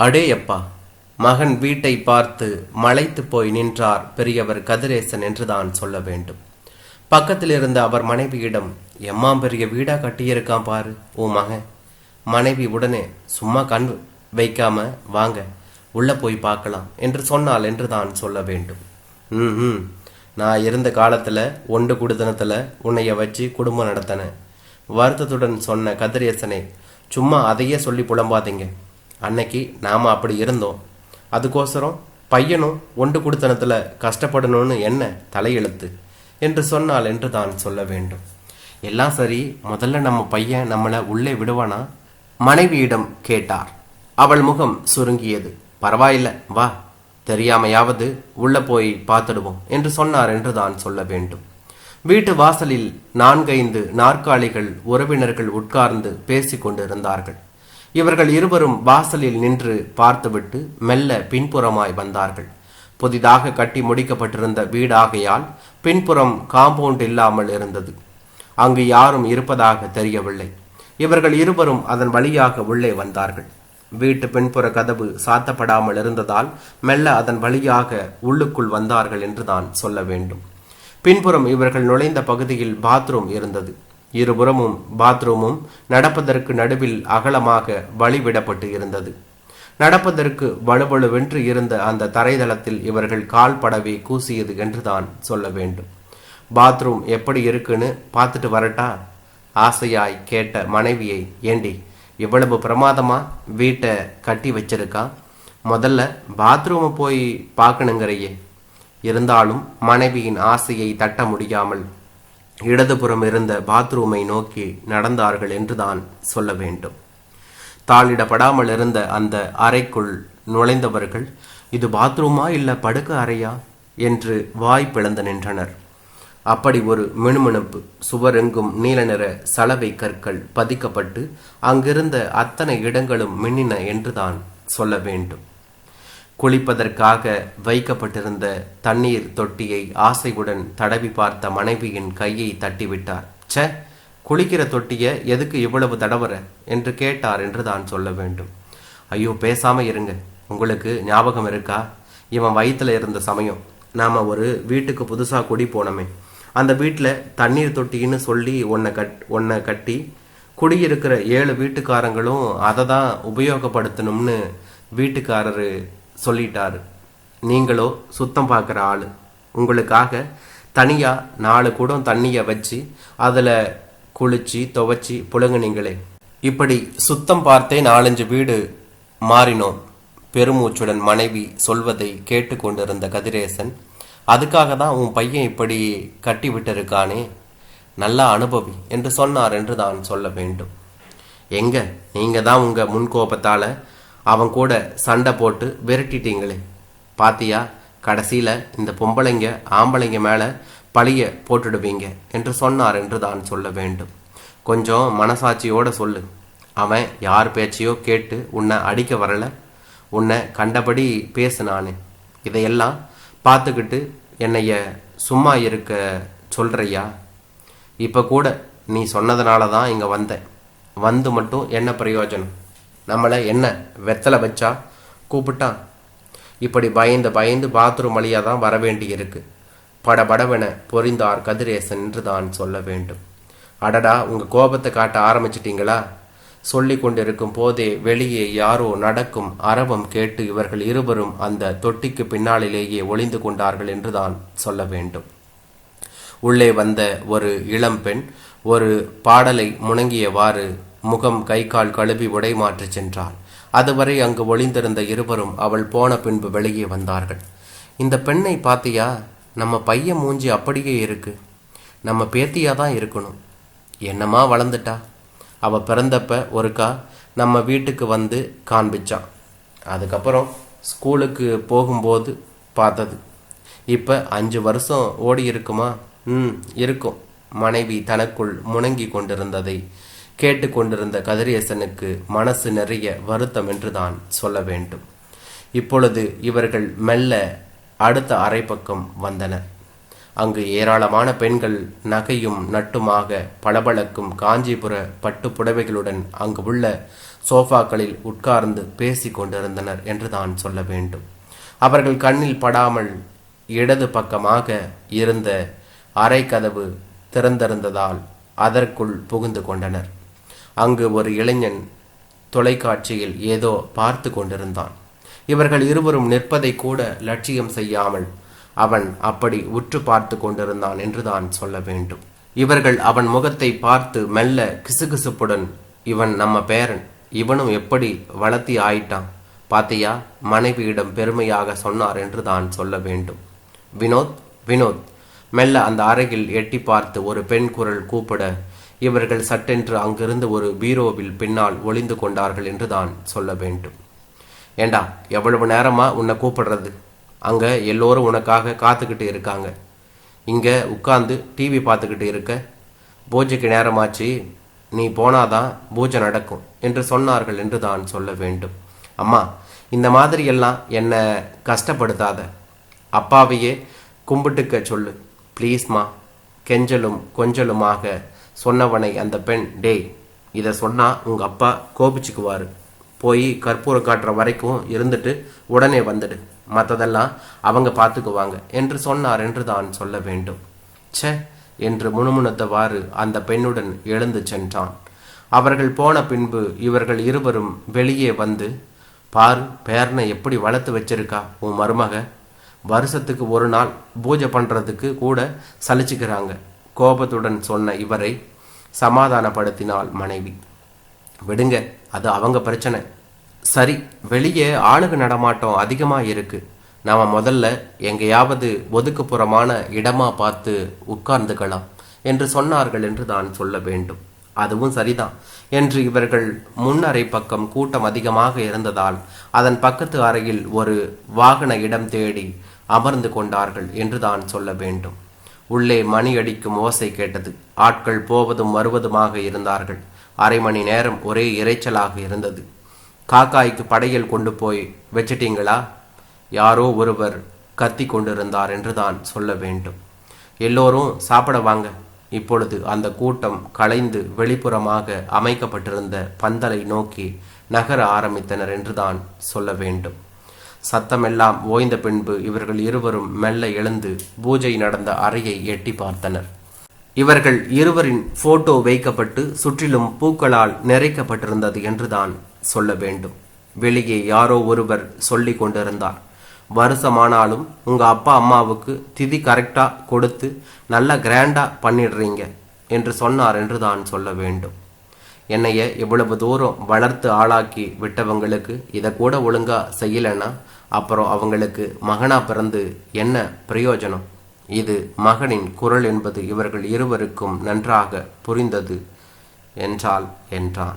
அடேயப்பா மகன் வீட்டை பார்த்து மலைத்து போய் நின்றார் பெரியவர் கதிரேசன் என்றுதான் சொல்ல வேண்டும். பக்கத்தில் இருந்த அவர் மனைவியிடம் எம்மா பெரிய வீடா கட்டியிருக்கான் பாரு ஓ மகன். மனைவி உடனே சும்மா கண் வைக்காம வாங்க உள்ள போய் பார்க்கலாம் என்று சொன்னால் என்று தான் சொல்ல வேண்டும். ம் ம். நான் இருந்த காலத்துல ஒன்று குடுத்தனத்துல உன்னைய வச்சு குடும்பம் நடத்தினேன். வருத்தத்துடன் சொன்ன கதிரேசனை சும்மா அதையே சொல்லி புலம்பாதீங்க. அன்னைக்கு நாம் அப்படி இருந்தோம். அதுக்கோசரம் பையனும் ஒன்று கொடுத்தனத்தில் கஷ்டப்படணும்னு என்ன தலையெழுத்து? என்று சொன்னால் என்று தான் சொல்ல வேண்டும். எல்லாம் சரி முதல்ல நம்ம பையன் நம்மளை உள்ளே விடுவானா? மனைவியிடம் கேட்டார். அவள் முகம் சுருங்கியது. பரவாயில்ல வா தெரியாமையாவது உள்ள போய் பார்த்துடுவோம் என்று சொன்னார் என்று தான் சொல்ல வேண்டும். வீட்டு வாசலில் நான்கைந்து நாற்காலிகள் உறவினர்கள் உட்கார்ந்து பேசிக் கொண்டிருந்தார்கள் இவர்கள் இருவரும் வாசலில் நின்று பார்த்துவிட்டு மெல்ல பின்புறமாய் வந்தார்கள். புதிதாக கட்டி முடிக்கப்பட்டிருந்த வீடாகையால் பின்புறம் காம்பவுண்ட் இல்லாமல் இருந்தது. அங்கு யாரும் இருப்பதாக தெரியவில்லை. இவர்கள் இருவரும் அதன் வழியாக உள்ளே வந்தார்கள். வீட்டு பின்புற கதவு சாத்தப்படாமல் இருந்ததால் மெல்ல அதன் வழியாக உள்ளுக்குள் வந்தார்கள் என்று தான் சொல்ல வேண்டும். பின்புறம் இவர்கள் நுழைந்த பகுதியில் பாத்ரூம் இருந்தது. இருபுறமும் பாத்ரூமும் நடப்பதற்கு நடுவில் அகலமாக வழிவிடப்பட்டு இருந்தது. நடப்பதற்கு வலுவலுவென்று இருந்த அந்த தரைதளத்தில் இவர்கள் கால் படவே கூசியது என்றுதான் சொல்ல வேண்டும். பாத்ரூம் எப்படி இருக்குன்னு பார்த்துட்டு வரட்டா? ஆசையாய் கேட்ட மனைவியை ஏண்டி இவ்வளவு பிரமாதமா வீட்டை கட்டி வச்சிருக்கா? முதல்ல பாத்ரூமை போய் பார்க்கணுங்கிறையே. இருந்தாலும் மனைவியின் ஆசையை தட்ட முடியாமல் இடதுபுறம் இருந்த பாத்ரூமை நோக்கி நடந்தார்கள் என்றுதான் சொல்ல வேண்டும். தாளிடப்படாமல் இருந்த அந்த அறைக்குள் நுழைந்தவர்கள் இது பாத்ரூமா இல்லை படுக்க அறையா? என்று வாய் பிளந்து நின்றனர். அப்படி ஒரு மினுமினுப்பு சுவரெங்கும் நீல நிற சலவை கற்கள் பதிக்கப்பட்டு அங்கிருந்த அத்தனை இடங்களும் மின்னின என்றுதான் சொல்ல வேண்டும். குளிப்பதற்காக வைக்கப்பட்டிருந்த தண்ணீர் தொட்டியை ஆசையுடன் தடவி பார்த்த மனைவியின் கையை தட்டிவிட்டார். ச்சே குளிக்கிற தொட்டிய எதுக்கு இவ்வளவு தடவர என்று கேட்டார் என்று தான் சொல்ல வேண்டும். ஐயோ பேசாம இருங்க. உங்களுக்கு ஞாபகம் இருக்கா? இவன் வயிற்றுல இருந்த சமயம். நாம ஒரு வீட்டுக்கு புதுசாக குடி போனோமே. அந்த வீட்டில் தண்ணீர் தொட்டின்னு சொல்லி ஒன்றை கட் ஒன்றை கட்டி குடியிருக்கிற ஏழு வீட்டுக்காரங்களும் அதை தான் உபயோகப்படுத்தணும்னு வீட்டுக்காரரு சொல்லிட்டாரு. நீங்களோ சுத்தம் பார்க்குற ஆள். உங்களுக்காக தனியாக நாலு கூடம் தண்ணியை வச்சு அதில் குளிச்சு துவைச்சி புழுங்குனீங்களே இப்படி சுத்தம் பார்த்தே நாலஞ்சு வீடு மாறினோம். பெருமூச்சுடன் மனைவி சொல்வதை கேட்டுக்கொண்டிருந்த கதிரேசன் அதுக்காக தான் உன் பையன் இப்படி கட்டி விட்டிருக்கானே. நல்லா அனுபவி என்று சொன்னார் என்று தான் சொல்ல வேண்டும். எங்க? நீங்க தான் உங்க முன்கோபத்தால அவன் கூட சண்டை போட்டு விரட்டிட்டீங்களே. பாத்தியா கடைசியில் இந்த பொம்பளைங்க ஆம்பளைங்க மேலே பழிய போட்டுடுவீங்க என்று சொன்னார் என்று தான் சொல்ல வேண்டும். கொஞ்சம் மனசாட்சியோடு சொல்லு. அவன் யார் பேச்சையோ கேட்டு உன்னை அடிக்க வரல. உன்னை கண்டபடி பேசுனானே. இதையெல்லாம் பார்த்துக்கிட்டு என்னைய சும்மா இருக்க சொல்கிறையா இப்போ கூட நீ சொன்னதுனால தான் இங்கே வந்தேன். வந்து மட்டும் என்ன பிரயோஜனம்? நம்மளை என்ன வெத்தலை வச்சா? கூப்பிட்டான் இப்படி பயந்து பயந்து பாத்ரூம் வழியாக தான் வர வேண்டி படபடவென பொறிந்தார் கதிரேசன் என்று தான் சொல்ல வேண்டும். அடடா உங்கள் கோபத்தை காட்ட ஆரம்பிச்சிட்டிங்களா? சொல்லி கொண்டிருக்கும் போதே வெளியே யாரோ நடக்கும் அரவம் கேட்டு இவர்கள் இருவரும் அந்த தொட்டிக்கு பின்னாளிலேயே ஒளிந்து கொண்டார்கள் என்றுதான் சொல்ல வேண்டும். உள்ளே வந்த ஒரு இளம்பெண் ஒரு பாடலை முணங்கியவாறு முகம் கை கால் கழுவி உடை மாற்றி சென்றாள். அதுவரை அங்கு ஒளிந்திருந்த இருவரும் அவள் போன பின்பு வெளியே வந்தார்கள். இந்த பெண்ணை பாத்தியா? நம்ம பையன் மூஞ்சி அப்படியே இருக்கு. நம்ம பேத்தியாக தான் இருக்கணும். என்னமா வளர்ந்துட்டா? அவ பிறந்தப்ப ஒருக்கா நம்ம வீட்டுக்கு வந்து காண்பிச்சான் அதுக்கப்புறம் ஸ்கூலுக்கு போகும்போது பார்த்தது. இப்போ அஞ்சு வருஷம் ஓடி இருக்குமா ம் இருக்கும். மனைவி தனக்குள் முணங்கி கொண்டிருந்ததை கேட்டுக்கொண்டிருந்த கதிரேசனுக்கு மனசு நிறைய வருத்தம் என்றுதான் சொல்ல வேண்டும். இப்பொழுது இவர்கள் மெல்ல அடுத்த அறை பக்கம் வந்தனர். அங்கு ஏராளமான பெண்கள் நகையும் நட்டுமாக பளபளக்கும் காஞ்சிபுர பட்டு புடவைகளுடன் அங்கு உள்ள சோஃபாக்களில் உட்கார்ந்து பேசிக் கொண்டிருந்தனர் என்று தான் சொல்ல வேண்டும். அவர்கள் கண்ணில் படாமல் இடது பக்கமாக இருந்த அறை கதவு திறந்திருந்ததால் அதற்குள் புகுந்து கொண்டனர். அங்கு ஒரு இளைஞன் தொலைக்காட்சியில் ஏதோ பார்த்து கொண்டிருந்தான். இவர்கள் இருவரும் நிற்பதை கூட லட்சியம் செய்யாமல் அவன் அப்படி உற்று பார்த்து கொண்டிருந்தான் என்றுதான் சொல்ல வேண்டும். இவர்கள் அவன் முகத்தை பார்த்து மெல்ல கிசுகிசுப்புடன் இவன் நம்ம பேரன் இவனும் எப்படி வளர்த்தி ஆயிட்டான்? பாத்தியா மனைவியிடம் பெருமையாக சொன்னார் என்று தான் சொல்ல வேண்டும். வினோத் வினோத். மெல்ல அந்த அறையில் எட்டி பார்த்து ஒரு பெண் குரல் கூப்பிட இவர்கள் சட்டென்று அங்கிருந்து ஒரு பீரோவில் பின்னால் ஒளிந்து கொண்டார்கள் என்று தான் சொல்ல வேண்டும். ஏண்டா எவ்வளவு நேரமா உன்னை கூப்பிடுறது? அங்க எல்லோரும் உனக்காக காத்துக்கிட்டு இருக்காங்க. இங்க உட்காந்து டிவி பார்த்துக்கிட்டு இருக்க. பூஜைக்கு நேரமாச்சு. நீ போனாதான் பூஜை நடக்கும் என்று சொன்னார்கள் என்று தான் சொல்ல வேண்டும். அம்மா இந்த மாதிரியெல்லாம் என்னை கஷ்டப்படுத்தாத. அப்பாவையே கும்பிட்டுக்க சொல்லு. ப்ளீஸ்மா கெஞ்சலும் கொஞ்சலுமாக சொன்னவனை அந்த பெண் டேய் இதை சொன்னால் உங்கள் அப்பா கோபிச்சுக்குவார். போய் கற்பூரம் காட்டுற வரைக்கும் இருந்துட்டு உடனே வந்துடு. மற்றதெல்லாம் அவங்க பார்த்துக்குவாங்க என்று சொன்னார் என்று தான் சொல்ல வேண்டும். ச்சே என்று முணுமுணுத்தவாறு அந்த பெண்ணுடன் எழுந்து சென்றான். அவர்கள் போன பின்பு இவர்கள் இருவரும் வெளியே வந்து பாரு பேரனை எப்படி வளர்த்து வச்சிருக்கா உன் மருமக? வருஷத்துக்கு ஒரு நாள் பூஜை பண்ணுறதுக்கு கூட சலிச்சுக்கிறாங்க. கோபத்துடன் சொன்ன இவரை சமாதானப்படுத்தினாள் மனைவி. விடுங்க அது அவங்க பிரச்சனை. சரி வெளியே ஆளுக நடமாட்டம் அதிகமாக இருக்கு நாம் முதல்ல எங்கேயாவது ஒதுக்குப்புறமான இடமா பார்த்து உட்கார்ந்துக்கலாம் என்று சொன்னார்கள் என்று தான் சொல்ல வேண்டும். அதுவும் சரிதான் என்று இவர்கள் முன்னறை பக்கம் கூட்டம் அதிகமாக இருந்ததால் அதன் பக்கத்து அறையில் ஒரு வாகன இடம் தேடி அமர்ந்து கொண்டார்கள் என்று தான் சொல்ல வேண்டும். உள்ளே மணி அடிக்கும் ஓசை கேட்டது. ஆட்கள் போவதும் வருவதுமாக இருந்தார்கள். அரை மணி நேரம் ஒரே இரைச்சலாக இருந்தது. காக்காய்க்கு படையில் கொண்டு போய் வச்சிட்டீங்களா? யாரோ ஒருவர் கத்தி கொண்டிருந்தார் என்று தான் சொல்ல வேண்டும். எல்லோரும் சாப்பிட வாங்க. இப்பொழுது அந்த கூட்டம் கலைந்து வெளிப்புறமாக அமைக்கப்பட்டிருந்த பந்தலை நோக்கி நகர ஆரம்பித்தனர் என்று தான் சொல்ல வேண்டும். சத்தமெல்லாம் ஓய்ந்த பின்பு இவர்கள் இருவரும் மெல்ல எழுந்து பூஜை நடந்த அறையை எட்டி பார்த்தனர். இவர்கள் இருவரின் போட்டோ வைக்கப்பட்டு சுற்றிலும் பூக்களால் நிறைக்கப்பட்டிருந்தது என்றுதான் சொல்ல வேண்டும். வெளியே யாரோ ஒருவர் சொல்லி கொண்டிருந்தார். வருஷமானாலும் உங்க அப்பா அம்மாவுக்கு திதி கரெக்டா கொடுத்து நல்ல கிராண்டா பண்ணிடுறீங்க என்று சொன்னார் என்று தான் சொல்ல வேண்டும். என்னைய இவ்வளவு தூரம் வளர்த்து ஆளாக்கி விட்டவங்களுக்கு இதை கூட ஒழுங்கா செய்யலைன்னா அப்புறம் அவங்களுக்கு மகனாக பிறந்து என்ன பிரயோஜனம்? இது மகனின் குரல் என்பது இவர்கள் இருவருக்கும் நன்றாக புரிந்தது. என்றால் என்றான்.